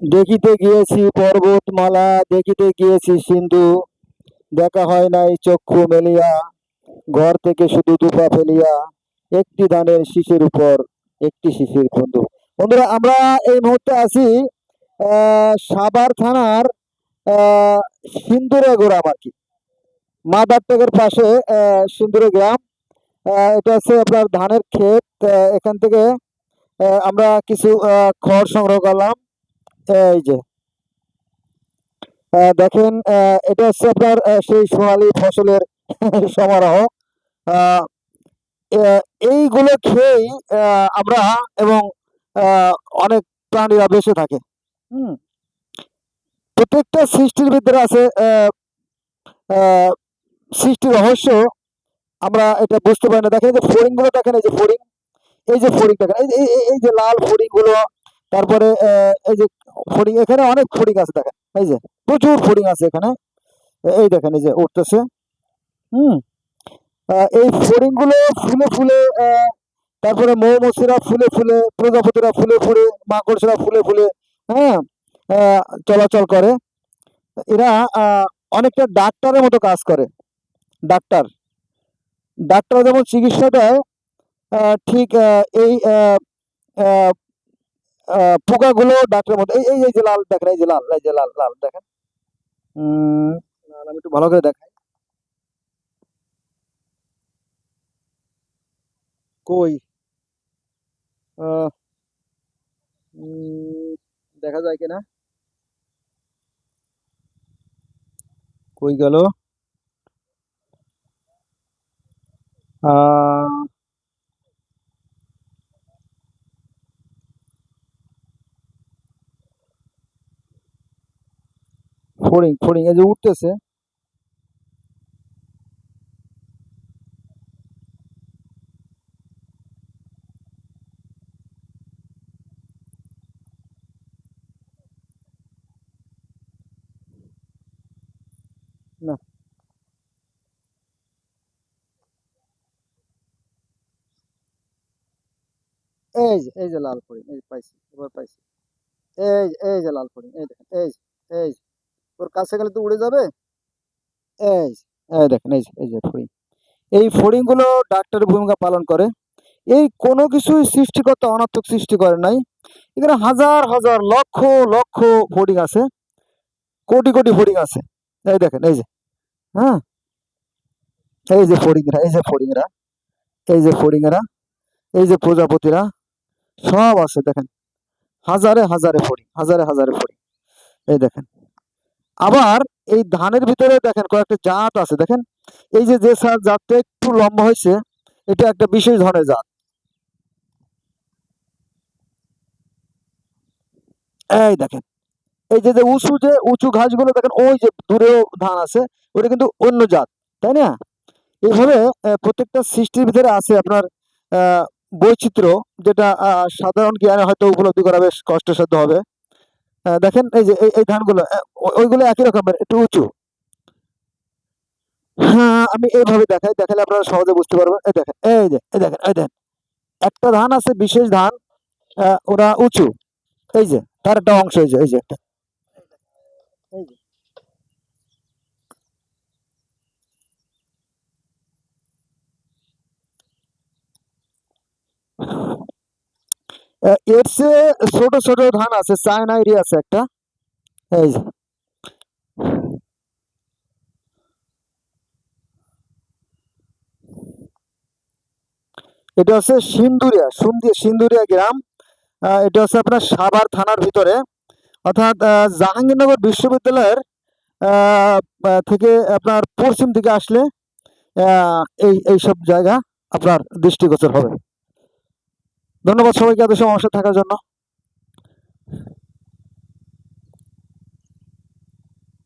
দেখিতে গিয়েছি পর্বতমালা, দেখিতে গিয়েছি সিন্ধু। দেখা হয় নাই চক্ষু মেলিয়া, ঘর থেকে শুধু দুপা ফেলিয়া। একটি ধানের শিশির উপর, একটি শিশির বন্ধু। বন্ধুরা, আমরা এই মুহূর্তে আছি সাবার থানার সিন্দুরে গ্রাম আর কি মাদারটেকের পাশে সিন্দুরে গ্রাম। এটা হচ্ছে আপনার ধানের ক্ষেত এখান থেকে আমরা কিছু খড় সংগ্রহ করলাম। এই যে। দেখেন এটা হচ্ছে আপনার সেই সোনালী ফসলের সমারোহ। এইগুলো খেয়েই আমরা এবং অনেক প্রাণীরা বেঁচে থাকে। হুম। প্রত্যেকটা সৃষ্টির ভিতরে আছে সৃষ্টির রহস্য। আমরা এটা বুঝতে পারি না। দেখেন যে ফড়িংগুলো দেখেন এই যে ফড়িং। এই যে ফড়িং দেখেন এই যে লাল ফড়িংগুলো তারপরে এই যে ফড়িং, এখানে অনেক ফড়িং আছে, দেখেন, এই যে প্রচুর ফড়িং আছে এখানে। এই দেখেন, এই যে উঠতেছে। হুম এই ফড়িংগুলো ফুলে ফুলে তারপরে মৌমাছিরা ফুলে ফুলে, প্রজাপতিরা ফুলে ফুলে, মাকড়সারা ফুলে ফুলে হ্যাঁ চলাচল করে। এরা অনেকটা ডাক্তারের মতো কাজ করে। ডাক্তার। ডাক্তার যেমন চিকিৎসা দেয় ঠিক এই পোকাগুলো ডাক্তারের মতো এই এই যে লাল দেখেন এই যে লাল এই যে লাল লাল দেখেন। আমি একটু ভালো করে দেখাই। কই? দেখা যায় কিনা? কই গেল? আহ, ফড়িং ফড়িং এই যে উঠতেছে। না। এই যে এই যে লাল ফড়িং এই পাইছি, এবার পাইছি। এই এই যে লাল ফড়িং এই দেখেন, এই এই ওর কাছে গেলে তো উড়ে যাবে? এই এই দেখেন, এই যে এই যে ফড়িং। এই ফড়িংগুলো ডাক্তারের ভূমিকা পালন করে। এই কোনো কিছুই সৃষ্টিকর্তা অনাত্মক সৃষ্টি করে নাই। এখানে হাজার হাজার, লক্ষ লক্ষ ফড়িং আছে। কোটি কোটি ফড়িং আছে। এই দেখেন, এই যে হ্যাঁ? এই যে ফড়িংরা, এই যে ফড়িংরা, এই যে ফড়িংরা, এই যে প্রজাপতিরা, সব আছে, দেখেন। হাজারে হাজারে ফড়িং, হাজারে হাজারে ফড়িং। এই দেখেন। আবার এই ধানের ভিতরে দেখেন কয়েকটা জাত আছে, দেখেন? এই যে যে সা- জাতটা একটু লম্বা হয়েছে, এটা একটা বিশেষ ধরনের জাত। এই দেখেন, এই যে যে উঁচু যে উঁচু ঘাসগুলো, দেখেন, ওই যে দূরেও ধান আছে, ওটা কিন্তু অন্য জাত, তাই না? এইভাবে প্রত্যেকটা সৃষ্টির ভিতরে আছে আপনার বৈচিত্র্য, যেটা সাধারণ জ্ঞানে হয়তো উপলব্ধি করা বেশ কষ্টসাধ্য হবে। দেখেন, এই যে, এই ধানগুলো ওইগুলো একই রকমের, একটু উঁচু। হ্যাঁ আমি এইভাবে দেখাই, দেখালে আপনারা সহজে বুঝতে পারবেন। এই দেখেন, এই যে, এই দেখেন এই দেখেন। একটা ধান আছে বিশেষ ধান ওরা উঁচু। এই যে, তার একটা অংশ, এই যে এই যে একটা। এর চেয়ে ছোট ছোট ধান আছে, চায়না এরিয়া আছে একটা। এই এটা হচ্ছে সিন্দুরিয়া, সুন্দি, সিন্দুরিয়া গ্রাম। এটা হচ্ছে আপনার সাভার থানার ভিতরে। অর্থাৎ জাহাঙ্গীরনগর বিশ্ববিদ্যালয়ের থেকে আপনার পশ্চিম দিকে আসলে এই এই সব জায়গা আপনার দৃষ্টিগোচর হবে। ধন্যবাদ সবাইকে এত সময় থাকার জন্য।